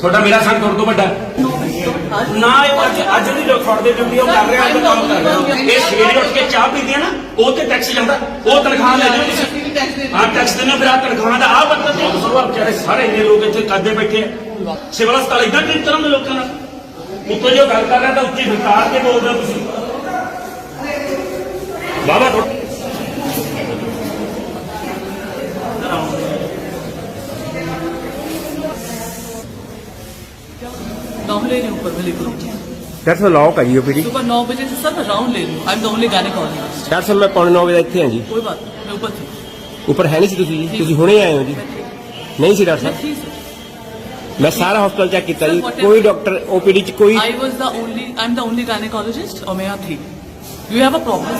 ਤੁਹਾਡਾ ਮੇਰਾ ਸੰਗ ਤੁਹਾਡੇ ਤੋਂ ਵੱਡਾ ਨਾ ਇਹ ਅੱਜ ਅੱਜ ਦੀ ਜੋ ਫੜ ਦੇ ਉਹ ਕਰ ਰਿਹਾ ਉਹ ਕੰਮ ਕਰ ਰਿਹਾ। ਇਹ ਸਵੇਰੇ ਉੱਠ ਕੇ ਚਾਹ ਪੀਂਦੀ ਹੈ ਨਾ ਉਹ ਤੇ ਟੈਕਸ ਜਾਂਦਾ। ਉਹ ਤਨਖਾਹ ਲੈ ਜਾਂਦੇ ਤੁਸੀਂ ਆਹ ਟੈਕਸ ਦੇਣਾ ਫਿਰ ਆ ਤਨਖਾਹ ਦਾ ਆ ਬੰਦਾ ਤੇ ਸਰਵਾ ਵਿਚਾਰੇ ਸਾਰੇ ਇੰਨੇ ਲੋਕ ਇੱਥੇ ਕਾਦੇ ਬੈਠੇ ਆ। ਸਿਵਲ ਹਸਪਤਾਲ ਇਦਾਂ ਟ੍ਰੀਟ ਕਰਨ ਦੇ ਲੋਕਾਂ ਨਾਲ। ਮੁੱਤੋ ਜੋ ਗੱਲ ਕਰ ਰਿਹਾ ਤਾਂ ਉੱਚੀ ਸਰਕਾਰ ਤੇ ਬੋਲਦਾ ਤੁਸੀਂ। ਬਾਬਾ ले रही हूँ ऊपर में लिख लूँ ਡਾਕਟਰ ਸਾਹਿਬ ਲੌਕ ਹੈ ਜੀ ਓਪੀਡੀ सुबह नौ बजे से सर मैं राउंड ले रही हूँ I am the only gynaecologist doctor ਸਾਹਿਬ ਮੈਂ ਪੌਣੇ 9 ਵਜੇ ਇੱਥੇ ਹਾਂ ਜੀ कोई बात नहीं मैं ऊपर थी ਉੱਪਰ ਹੈ ਨਹੀਂ ਸੀ ਤੁਸੀਂ ਜੀ ਤੁਸੀਂ ਹੁਣੇ ਆਏ ਹੋ ਜੀ ਨਹੀਂ ਸੀ ਡਾਕਟਰ मैं ਸਾਹਿਬ थी सर ਮੈਂ ਸਾਰਾ ਹਸਪਤਾਲ ਚੈੱਕ ਕੀਤਾ ਜੀ ਕੋਈ ਡਾਕਟਰ ਓਪੀਡੀ ਚ ਕੋਈ I was the only I am the only gynaecologist और मैं यहाँ थी यू हैव अ प्रॉब्लम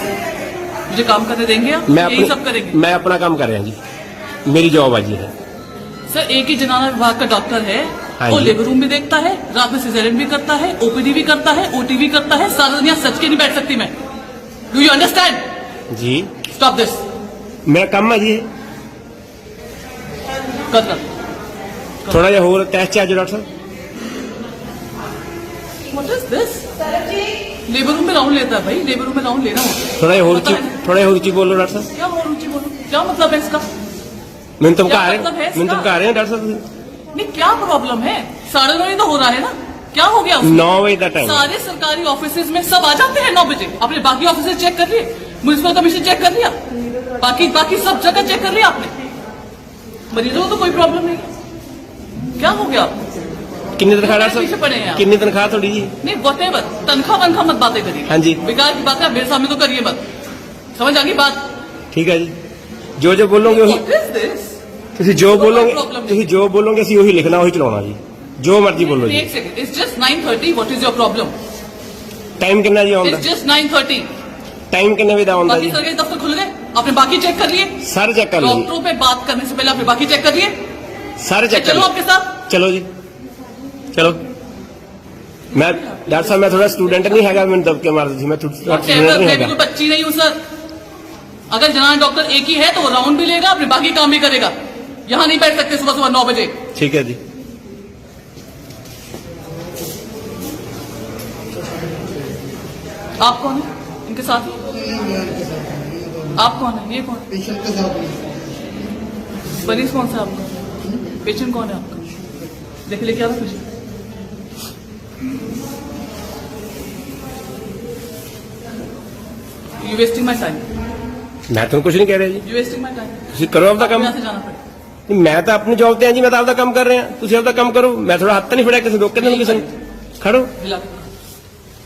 मुझे काम करने देंगे आप ਮੈਂ यही सब ਆਪਣੀ करेंगे ਮੈਂ ਆਪਣਾ ਕੰਮ कर ਰਿਹਾ ਜੀ ਮੇਰੀ ਜੌਬ ਆ ਜੀ ਇਹ सर एक ही जनाना विभाग का डॉक्टर है वो लेबर रूम भी देखता है रात में सिजेरियन भी करता है ओपीडी भी करता है ओटी भी करता है सारा दुनिया सच के नहीं बैठ सकती मैं। डू यू अंडरस्टैंड जी। स्टॉप दिस मेरा काम है जी। कर कर थोड़ा जा और test doctor what is this labour room में राउंड लेता है भाई लेबर रूम में राउंड थोड़ा थोड़ा बोलो डॉक्टर साहब। क्या बोलो? क्या मतलब है इसका? मैंने तो तुम कहा रहे हैं डॉक्टर साहब। नहीं क्या प्रॉब्लम है? साढ़े नौ तो हो रहा है ना? क्या हो गया नौ बजे का टाइम सारे सरकारी ऑफ़िस में सब आ जाते हैं नौ बजे। आपने बाकी ऑफ़िस चेक कर लिए? म्यूनसिपल कमीशन चेक कर लिया? बाकी बाकी सब जगह चेक कर लिया आपने? मरीजों को तो कोई प्रॉब्लम नहीं। क्या हो गया? कितनी तनख्वाह पीछे पड़े हैं कितनी तनखा थोड़ी जी? नहीं बते बस तनखा वनखा मत बातें करिए। हाँ जी। बेकार की बात है मेरे सामने तो करिए मत। समझ आ गई बात? ठीक है जी। जो जो बोलोगे ਤੁਸੀਂ ਜੋ ਬੋਲੋਗੇ ਤੁਸੀਂ ਜੋ ਬੋਲੋਗੇ ਅਸੀਂ ਉਹੀ ਲਿਖਣਾ ਉਹੀ ਚਲਾਉਣਾ ਜੀ ਜੋ ਮਰਜ਼ੀ ਬੋਲੋ ਜੀ it's just 9:30 what is your problem time ਕਿੰਨਾ ਜੀ ਆਉਂਦਾ ਇਟਸ ਜਸਟ 9:30 टाइम कितने बजे आउंदा जी? सर दफ्तर खुल गए? आपने बाकी चेक कर लिए? सर चेक कर लिए। डॉक्टरों पे बात करने से पहले आपने बाकी चेक कर लिए? सर तो चेक चलो आपके साथ। चलो जी। चलो। मैं डॉक्टर साहब मैं थोड़ा स्टूडेंट नहीं हैगा मैंने दब मार दी मैं थोड़ा स्टूडेंट नहीं हैगा। बच्ची नहीं हूँ सर अगर जनाब डॉक्टर एक ही है तो वो राउंड भी लेगा अपने बाकी काम भी करेगा। यहाँ नहीं बैठ सकते सुबह सुबह नौ बजे। ठीक है जी। आप कौन है? इनके साथ? आप कौन है? ये कौन? मरीज़ कौन सा आपका? पेशेंट कौन है आपका? देख ले क्या patient you wasting my time मैं तो कुछ नहीं कह रहा जी। यू वेस्टिंग माई टाइम करो आपका काम। यहाँ से जाना पड़ेगा। ਨਹੀਂ, ਮੈਂ ਤਾਂ ਆਪਣੀ ਜੌਬ ਤੇ ਹਾਂ ਜੀ ਮੈਂ ਤਾਂ ਆਪਦਾ ਕੰਮ ਕਰ ਰਿਹਾ ਤੁਸੀਂ ਆਪਦਾ ਕੰਮ ਕਰੋ ਮੈਂ ਥੋੜਾ ਹੱਥ ਤਾਂ ਨਹੀਂ ਫੜਿਆ ਕਿਸੇ ਰੋਕੇ ਤਾਂ ਨਹੀਂ ਕਿਸੇ ਨੂੰ ਖੜੋ हिला के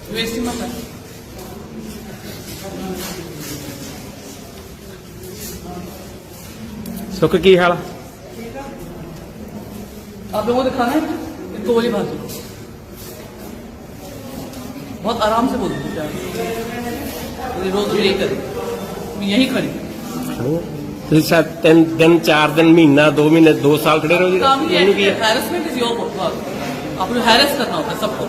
यू वेस्टिंग माई टाइम ਸੁੱਖ ਕੀ ਹਾਲ ਆ आप लोगों को दिखाना है इनको गोली मार दो बहुत आराम से बोल दो प्यार रोज यही करे मैं यही खड़ी ਤੁਸੀਂ ਸ਼ਾਇਦ ਤਿੰਨ ਦਿਨ ਚਾਰ ਦਿਨ ਮਹੀਨਾ ਦੋ ਮਹੀਨੇ ਦੋ ਸਾਲ ਖੜੇ ਰਹੋ ਜੀ काम ही ਮੈਨੂੰ ਕੀ है ਹੈ हैरेसमेंट इज योर वर्क आपको हैरेस करना होता है सबको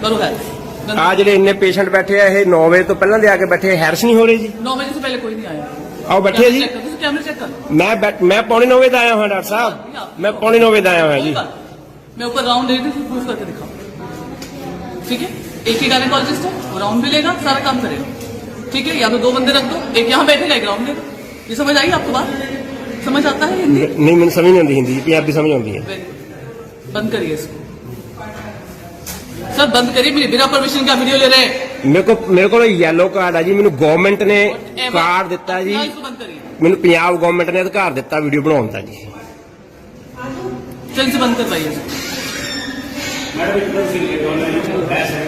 करो हैरेस ਆ ਜਿਹੜੇ ਇੰਨੇ ਪੇਸ਼ੈਂਟ ਬੈਠੇ ਆ ਇਹ 9 ਵਜੇ ਤੋਂ ਪਹਿਲਾਂ ਦੇ ਆ ਕੇ ਬੈਠੇ ਹੈਰਸ ਨਹੀਂ ਹੋ ਰਹੇ ਜੀ नौ बजे से पहले कोई नहीं आया ਆਓ ਬੈਠੇ ਆ ਜੀ चेक कर कैमरे चेक कर ਮੈਂ ਬੈਠ- ਮੈਂ ਪੌਣੇ 9 ਵਜੇ ਦਾ ਆਇਆ ਹਾਂ ਡਾਕਟਰ ਸਾਹਿਬ ਮੈਂ ਪੌਣੇ 9 वजे ਦਾ आया हूँ जी मैं ऊपर राउंड ले रही थी प्रूफ करके दिखाओ ठीक है एक ही गायनेकोलॉजिस्ट है वो राउंड भी लेगा सारा काम करेगा ठीक है या तो दो बंदे रख दो एक यहाँ बैठेगा एक राउंड लेगा ये समझ आई आपको बात समझ आता है हिंदी ਨਹੀਂ ਮੈਨੂੰ ਸਮਝ ਨਹੀਂ ਆਉਂਦੀ ਹਿੰਦੀ ਜੀ ਪੰਜਾਬੀ ਸਮਝ ਆਉਂਦੀ ਹੈ Very good. बंद करिए इसको सर बंद करिए मेरे बिना परमिशन का वीडियो ले रहे हैं ਮੇਰੇ ਕੋ ਮੇਰੇ ਕੋਲ ਯੈਲੋ ਕਾਰਡ ਆ ਜੀ ਮੈਨੂੰ ਗਵਰਨਮੈਂਟ ਨੇ Ever. ਕਾਰਡ ਦਿੱਤਾ ਜੀ हाँ, इसको बंद करिए ਮੈਨੂੰ ਪੰਜਾਬ ਗਵਰਨਮੈਂਟ ਨੇ ਅਧਿਕਾਰ ਦਿੱਤਾ ਵੀਡੀਓ ਬਣਾਉਣ ਦਾ ਜੀ चल से बंद करवाइए इसको ਮੈਡਮ ਇੱਕ ਤਾਂ ਤੁਸੀਂ ਲੇਟ ਆਉਣੇ ਹੋ ਬੈਸ ਹੈ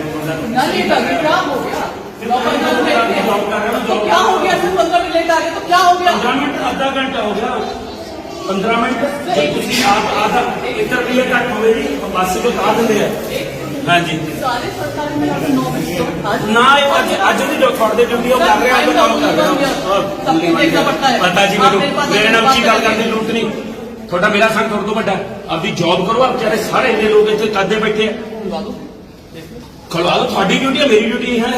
ना लेट आ गए, क्या हो गया नौ पंद्रह मिनट लेट है। तो क्या हो गया 15 ਮਿੰਟ ਅੱਧਾ ਘੰਟਾ ਹੋ ਗਿਆ 15 ਮਿੰਟ ਜੇ ਤੁਸੀਂ ਆਪ ਆਦਾ ਇੱਕ ਰੁਪਏ ਘੱਟ ਹੋਵੇ ਜੀ ਬੱਸ ਤੋਂ ਤਾਂ ਦਿੰਦੇ ਆ ਹਾਂਜੀ सारे सरकारी में आपने नौ बजे तो आज ਨਾ ਇਹ ਅੱਜ ਅੱਜ ਦੀ ਜੋ ਤੁਹਾਡੇ ਡਿਊਟੀ ਉਹ ਕਰ ਰਿਹਾ ਉਹ ਕੰਮ ਕਰ ਰਿਹਾ सबको देखना पड़ता है ਪਤਾ ਜੀ आप ਮੈਨੂੰ मेरे पास ਮੇਰੇ ਨਾਲ बात ਉੱਚੀ ਗੱਲ ਕਰਨ ਦੀ करेंगे। ਜ਼ਰੂਰਤ ਨਹੀਂ ਤੁਹਾਡਾ ਮੇਰਾ ਸੰਗ ਤੁਹਾਡੇ ਤੋਂ ਵੱਡਾ ਆਪਦੀ ਜੌਬ ਕਰੋ ਆ ਵਿਚਾਰੇ ਸਾਰੇ ਇੰਨੇ ਲੋਕ ਇੱਥੇ ਕਰਦੇ ਬੈਠੇ ਆ खुलवा दो ਖਲਵਾ ਲਓ ਤੁਹਾਡੀ ਡਿਊਟੀ ਹੈ ਮੇਰੀ ਡਿਊਟੀ ਹੈ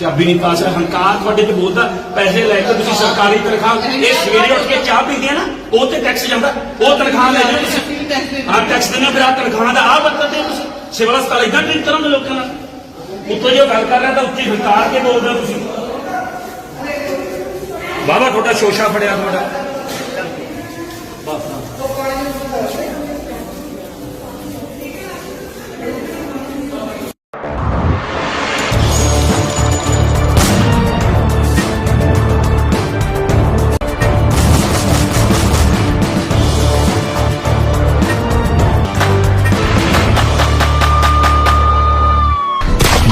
ਚਾਬੀ ਨਹੀਂ ਪਾਸ ਹੰਕਾਰ ਤੁਹਾਡੇ ਤੇ ਬੋਲਦਾ ਪੈਸੇ ਲੈ ਕੇ ਤੁਸੀਂ ਸਰਕਾਰੀ ਤਨਖਾਹ ਇਹ ਸਵੇਰੇ ਉੱਠ ਕੇ ਚਾਹ ਪੀਂਦੀ ਹੈ ਨਾ ਉਹ ਤੇ ਟੈਕਸ ਜਾਂਦਾ। ਉਹ ਤਨਖਾਹ ਲੈ ਜਾਓ ਤੁਸੀਂ। ਹਾਂ ਟੈਕਸ ਦਿੰਦੇ ਹੋ, ਫਿਰ ਆ ਤਨਖਾਹ ਦਾ ਆ ਬੰਦੇ ਹੋ ਤੁਸੀਂ। ਸਿਵਲ ਹਸਪਤਾਲ ਇਦਾਂ ਟ੍ਰੀਟ ਕਰੋਗੇ ਲੋਕਾਂ ਨਾਲ। ਉੱਤੋਂ ਜੋ ਗੱਲ ਕਰ ਰਿਹਾ ਤਾਂ ਉੱਚੀ ਹੰਕਾਰ ਕੇ ਬੋਲਦੇ ਤੁਸੀਂ। ਬਾਬਾ ਤੁਹਾਡਾ ਸ਼ੋਸ਼ਾ ਫੜਿਆ ਤੁਹਾਡਾ।